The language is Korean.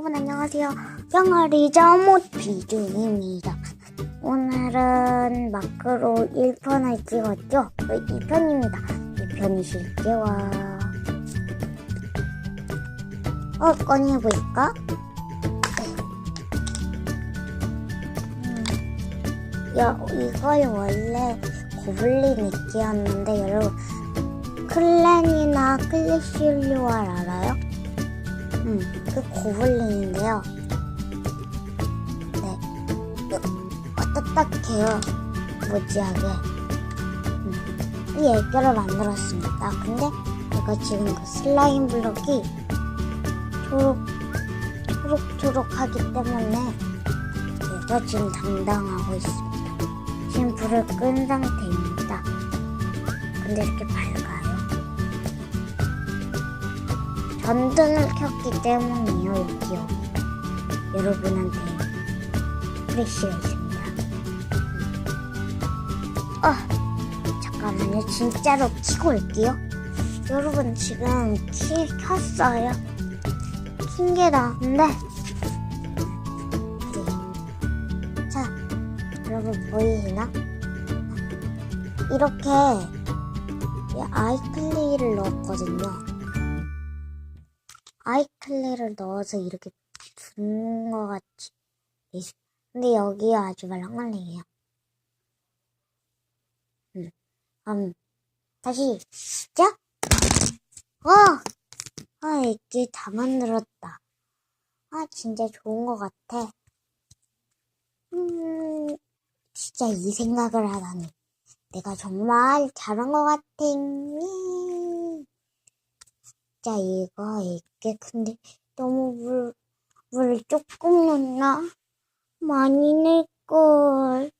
여러분 안녕하세요. 병아리 잠옷 비중입니다. 오늘은 마크로 1편을 찍었죠? 2편입니다. 2편이 실제와 어, 꺼내볼까? 음, 야, 이걸 원래 고블린 있기였는데 여러분 클랜이나 클래시올리왈 알아요? 음, 그 고블린인데요. 네, 어, 딱딱해요. 무지하게. 음, 이 애교를 만들었습니다. 근데 제가 지금 그 슬라임 블록이 초록, 초록초록하기 때문에 제가 지금 담당하고 있습니다. 지금 불을 끈 상태입니다. 근데 이렇게 밝아 전등을 켰기 때문이에요, 여기요. 여러분한테 프레쉬가 있습니다. 아, 잠깐만요. 진짜로 키고 올게요. 여러분, 지금 키 켰어요. 킨 게 나은데. 네. 자, 여러분 보이시나? 이렇게 이 아이클레이를 넣었거든요. 아이클레이를 넣어서 이렇게 두는 것 같이. 있- 근데 여기 아주 말랑말랑해요. 음, 음, 다시 시작. 와, 아, 이게 다 만들었다. 아, 진짜 좋은 것 같아. 음, 진짜 이 생각을 하다니. 내가 정말 잘한 것 같아. 음. 진짜 이거 이게 근데 너무 물, 물을 조금 넣나? 많이 낼걸.